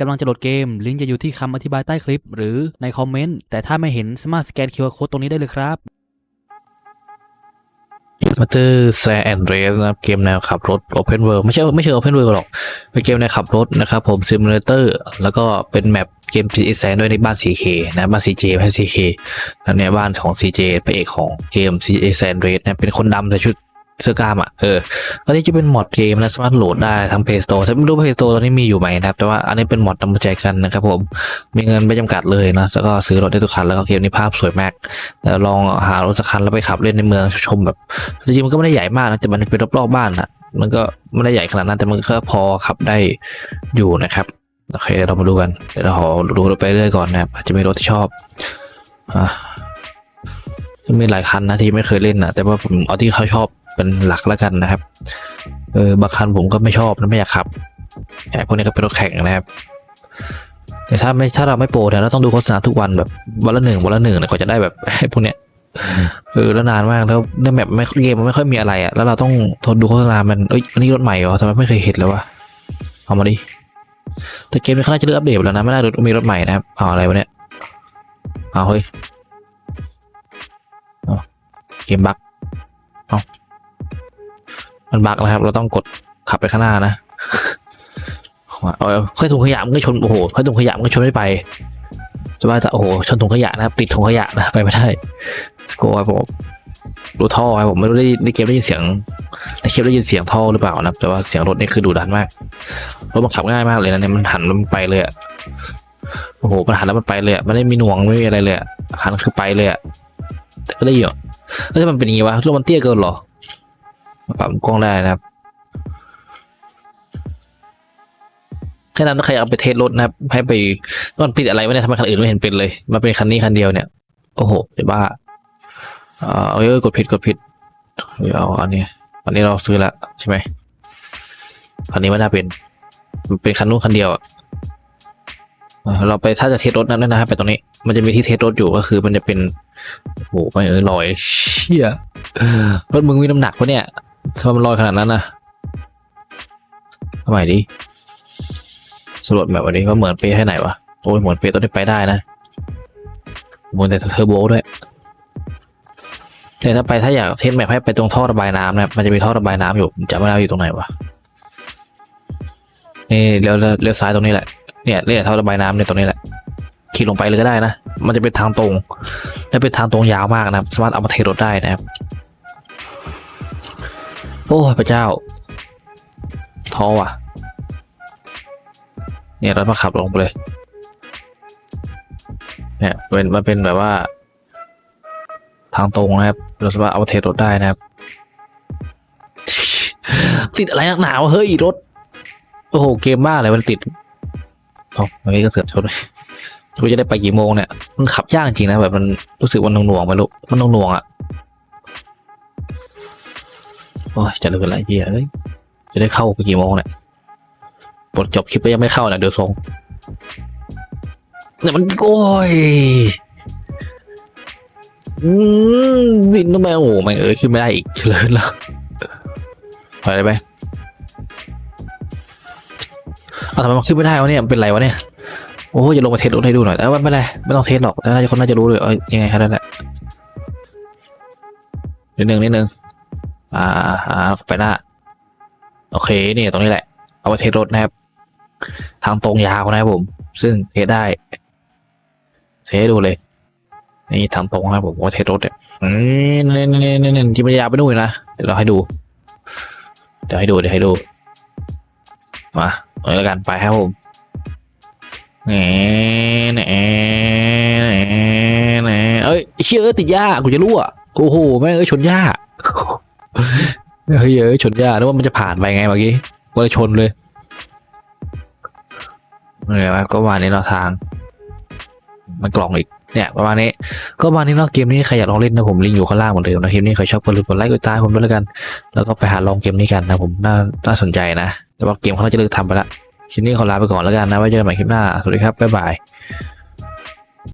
กำลังจะโหลดเกม ลิงก์จะอยู่ที่คำอธิบายใต้คลิป หรือในคอมเมนต์ แต่ถ้าไม่เห็นสามารถสแกน QR Code ตรงนี้ได้เลยครับ มาเจอแซนเรสนะครับเกมแนวขับรถ Open World ไม่ใช่ไม่ใช่ Open World หรอก เป็นเกมแนวขับรถนะครับผมซิมูเลเตอร์แล้วก็เป็นแมปเกม GTA แซนด้วยในบ้าน CK นะบ้าน CJ ไม่ใช่ CK นั่นเนี่ยบ้านของ CJ พระเอกของเกม GTA แซนเรสนะเป็นคนดำใส่ชุด เสื้อกล้ามอะเอออันนี้จะเป็นมอดเกมนะสามารถโหลดได้ทาง Play Store ถ้าไม่รู้ Play Store ตอนนี้มีอยู่ไหมนะครับ แต่ว่าอันนี้เป็นมอดนำมาแจกันนะครับผม มีเงินไม่จำกัดเลยนะแล้วก็ซื้อรถได้ทุกคันแล้วก็เกมนี้ภาพสวยมากแล้วลองหารถสักคันแล้วไปขับเล่นในเมืองชมแบบจริงๆมันก็ไม่ได้ใหญ่มากนะแต่มันเป็นรอบๆบ้านอะมันก็ไม่ได้ใหญ่ขนาดนั้นแต่มันก็พอขับได้อยู่นะครับโอเคเดี๋ยวเรามาดูกันเดี๋ยวเราขอดูรถไปเรื่อยก่อนนะครับอาจจะมีรถที่ชอบอ่าจะมีหลายคันนะที่ไม่เคยเล่นนะแต่ว่าผมเอาที่เขาชอบ เป็นหลักแล้วกันนะครับเออบางคันผมก็ไม่ชอบนะไม่อยากขับแต่พวกนี้ก็เป็นรถแข่งนะครับ แต่ถ้าไม่ถ้าเราไม่โปรเนี่ยเราต้องดูโฆษณาทุกวันแบบวันละหนึ่งวันละหนึ่งนะกว่าจะได้แบบพวกเนี้ยเออแล้วนานมากแล้วในแมปไม่เกมมันไม่ค่อยมีอะไรอะแล้วเราต้องทนดูโฆษณามันเอ้ยอันนี้รถใหม่เหรอทำไมไม่เคยเห็นเลยวะเอามาดิแต่เกมนี้เขาน่าจะเลือกอัปเดตไปแล้วนะไม่น่ามีรถใหม่นะครับเอาอะไรวะเนี่ยเอาเฮ้ยเอาเกมบั๊กเอา มันบักนะครับ เราต้องกดขับไปข้างหน้านะเอาเอค่อยถุงขยะมันก็ชนโอ้โหค่อยถุงขยะมันก็ชนไม่ไปจะว่าจะโอ้โหชนถุงขยะนะครับ ติดถุงขยะนะไปไม่ได้สกครับผมดูท่อครับผมไม่รู้ได้ในเกมได้ยินเสียงในคลิปได้ยินเสียงท่อหรือเปล่านะแต่ว่าเสียงรถนี่คือดูดันมากรถมันขับง่ายมากเลยนะเนี่ยมันหันมันไปเลยอะโอ้โหมันหันแล้วมันไปเลยอะมันไม่มีหน่วงไม่มีอะไรเลยอะหันคือไปเลยอะแต่ก็ได้อยู่แล้วมันเป็นย่างงี้วะรถมันเตี้ยเกินหรอ ปรับกล้องได้นะครับแค่นั้นถ้าใครเอาไปเทสรถนะครับ ให้ไปมันปิดอะไรวะเนี่ยทำไมคันอื่นไม่เห็นเป็นเลยมาเป็นคันนี้คันเดียวเนี่ยโอ้โหเดี๋ยวบ้าเออเอ้ยกดผิดกดผิดเดี๋ยวเอาอันนี้อันนี้เราซื้อแล้วใช่ไหมคันนี้ไม่น่าเป็นเป็นคันนู้นคันเดียวอะเราไปถ้าจะเทสรถนั้นนะครับไปตรงนี้ มันจะมีที่เทสรถอยู่ก็คือมันจะเป็นโอ้โหไม่เออลอยเชี่ยรถมึงมีน้ำหนักปะเนี่ย ทำไมมันลอยขนาดนั้นนะทำไมดิสำรวจแบบวันนี้ว่าเหมือนเปให้ไหนวะ โอ้ยเหมือนเปตัวนี้ไปได้นะบนแต่เทอร์โบด้วยแต่ถ้าไปถ้าอยากเทสแมพให้ไปตรงท่อระบายน้ำนะมันจะมีท่อระบายน้ำอยู่จำไม่ได้อยู่ตรงไหนวะนี่เลี้ยวเลี้ยวเลี้ยวซ้ายตรงนี้แหละเนี่ยเนี่ยท่อระบายน้ำเนี่ยตรงนี้แหละขี่ลงไปเลยก็ได้นะ มันจะเป็นทางตรง และเป็นทางตรงยาวมากนะครับ สามารถเอามาเทรถได้นะครับ โอ้พระเจ้าท่อว่ะ เนี่ยเรามาขับลงไปเลย เนี่ยเป็นมันเป็นแบบว่า ทางตรงนะครับเราสามารถเอาเทรถได้นะครับ ติดอะไรนักหนาวะเฮ้ยรถ โอ้โห เกมบ้าอะไรมันติดเอ๋อมันนี้ก็เสือกชนรู้จะได้ไปกี่โมงเนี่ย มันขับยากจริงนะแบบมันรู้สึกว่าหน่วงๆไปลูกมันหน่วงๆอะ โอ้ยจะเหลืออะไรเหี้ยเอ้ยจะได้เข้าไปกี่โมงเนี่ยบทจบคลิปก็ยังไม่เข้านะเดี๋ยวทรงเนี่ยมันโอ้ยอืมบินทำไมโอ้โหไม่เอ้ยขึ้นไม่ได้อีกเฉลินแล้วถอยได้ไหมเอาทำไมมันขึ้นไม่ได้วะเนี่ยมันเป็นไรวะเนี่ยโอ้ยจะลงมาเทสรถให้ดูหน่อยแต่ว่าไม่เป็นไรไม่ต้องเทสหรอกแต่น่าจะคนน่าจะรู้เลยเอ้ยยังไงครับนั่นแหละนิดนึงนิดนึง อ่าอ่าไปหน้า โอเคนี่ตรงนี้แหละ เอาไปเทสรถนะครับ ทางตรงยาวนะครับผม ซึ่งเทสได้เทสดูเลย นี่ทางตรงนะครับผมว่าเทสรถเนี่ยอืมนี่นี่นี่นี่จิมยาวไปนู่นนะเดี๋ยวเราให้ดู เดี๋ยวให้ดูเดี๋ยวให้ดูมาเอาลยแล้วกันไปครับผมแหน่แหน่แหน่แหน่เอ้ยเชื่อติดหญ้ากูจะรู้อะโอ้โหแม่งเอ้ยชนหญ้า เฮ้ยเอ้ยชนหญ้านึกว่ามันจะผ่านไปไงเมื่อกี้ก็เลยชนเลยเนี่ยก็มาณนี้เนาทาง มันกล่องอีกเนี่ยประมาณนี้ ก็ประมาณนี้เนาะเกมนี้ใครอยากลองเล่นนะผมลิงก์อยู่ข้างล่างหมดเลยนะเกมนี้ใครชอบก็ลืมกดไลค์กดติดตามผมด้วยแล้วกัน แล้วก็ไปหาลองเกมนี้กันนะผมน่าน่าสนใจนะ แต่ว่าเกมเขาน่าจะเลิกทำไปละคลิปนี้ขอลาไปก่อนแล้วกันนะไว้เจอกันใหม่คลิปหน้าสวัสดีครับบ๊ายบาย